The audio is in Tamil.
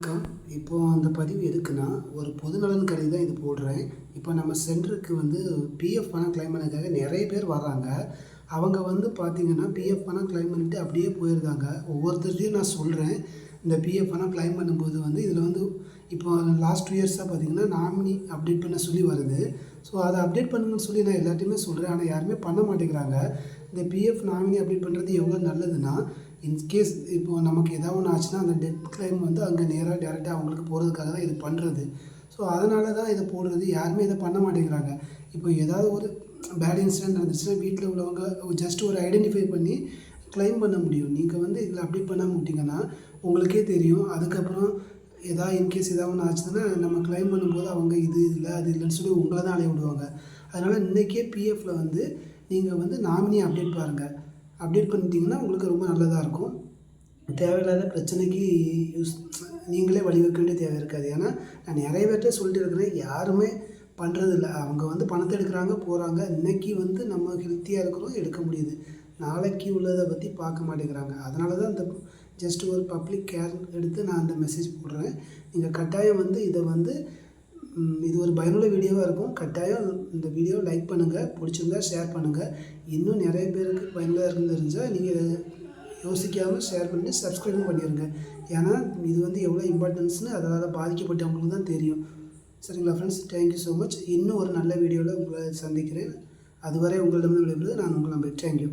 வணக்கம். இப்போ அந்த பதிவு எதுக்குன்னா ஒரு பொதுநலன் கருதி தான் இது போடுறேன். இப்போ நம்ம சென்டருக்கு வந்து பிஎஃப் பணம் கிளைம் பண்ணதுக்காக நிறைய பேர் வராங்க அவங்க வந்து பார்த்திங்கன்னா பிஎஃப் பணம் கிளைம் பண்ணிட்டு அப்படியே போயிருக்காங்க. ஒவ்வொருத்தரையும் நான் சொல்கிறேன் இந்த பிஎஃப் பணம் கிளைம் பண்ணும்போது வந்து இதில் லாஸ்ட் டூ இயர்ஸாக பார்த்தீங்கன்னா நாமினி அப்டேட் பண்ண சொல்லி வருது. ஸோ அதை அப்டேட் பண்ணுங்கன்னு சொல்லி நான் எல்லாத்தையுமே சொல்கிறேன் ஆனால் யாருமே பண்ண மாட்டேங்கிறாங்க. இந்த பிஎஃப் நாமினி அப்டேட் பண்ணுறது எவ்வளோ நல்லதுன்னா இன்கேஸ் இப்போ நமக்கு ஏதாவது ஒன்று ஆச்சுன்னா அந்த டெத் கிளைம் வந்து அங்கே நேராக டேரெக்டாக அவங்களுக்கு போகிறதுக்காக தான் இது பண்ணுறது ஸோ அதனால தான் இதை போடுறது. யாருமே இதை பண்ண மாட்டேங்கிறாங்க. இப்போ ஏதாவது ஒரு பேட் இன்சிடென்ட் நடந்துச்சுன்னா வீட்டில் உள்ளவங்க ஜஸ்ட் ஒரு ஐடென்டிஃபை பண்ணி கிளைம் பண்ண முடியும். நீங்கள் வந்து இதில் அப்டேட் பண்ணாமல் விட்டிங்கன்னா உங்களுக்கே தெரியும். அதுக்கப்புறம் ஏதாவது இன்கேஸ் ஏதாவது ஒன்று ஆச்சுன்னா நம்ம கிளைம் பண்ணும்போது அவங்க இது இல்லை அது இல்லைன்னு சொல்லி உங்களை தான் அலைய விடுவாங்க. அதனால் இன்றைக்கே பிஎஃப்பில் வந்து நீங்கள் வந்து நாமினி அப்டேட் பாருங்கள் அப்டேட் பண்ணிட்டீங்கன்னா உங்களுக்கு ரொம்ப நல்லதாக இருக்கும். தேவையில்லாத பிரச்சனைக்கு யூஸ் நீங்களே வழிவகுக்க வேண்டிய தேவை இருக்காது. ஏன்னா நான் நிறைய பேர்கிட்ட சொல்லிட்டு இருக்கிறேன் யாருமே பண்ணுறதில்ல அவங்க வந்து பணத்தை எடுக்கிறாங்க போகிறாங்க இன்னைக்கு வந்து நம்ம ஹெல்த்தியாக இருக்கிறோம் எடுக்க முடியுது. நாளைக்கு உள்ளதை பற்றி பார்க்க மாட்டேங்கிறாங்க. அதனால தான் இந்த ஜஸ்ட் ஒரு பப்ளிக் கேர் எடுத்து நான் அந்த மெசேஜ் போடுறேன். நீங்கள் கட்டாயம் வந்து இதை வந்து இது ஒரு பயனுள்ள வீடியோவாக இருக்கும். கட்டாயம் இந்த வீடியோ லைக் பண்ணுங்கள் பிடிச்சிருந்தா ஷேர் பண்ணுங்கள் இன்னும் நிறைய பேருக்கு பயனுள்ளதாக இருக்குன்னு தெரிஞ்சால் நீங்கள் யோசிக்காமல் ஷேர் பண்ணி சப்ஸ்கிரைபும் பண்ணிடுங்க ஏன்னா இது வந்து எவ்வளோ இம்பார்ட்டன்ஸ்னு அதனால் பாதிக்கப்பட்டவங்களுக்கு தான் தெரியும். சரிங்களா ஃப்ரெண்ட்ஸ் தேங்க்யூ ஸோ மச் இன்னும் ஒரு நல்ல வீடியோவில் உங்களை சந்திக்கிறேன். அதுவரை உங்களிடமிருந்து விடைபெறுவது நான் உங்களை நம்பி தேங்க்யூ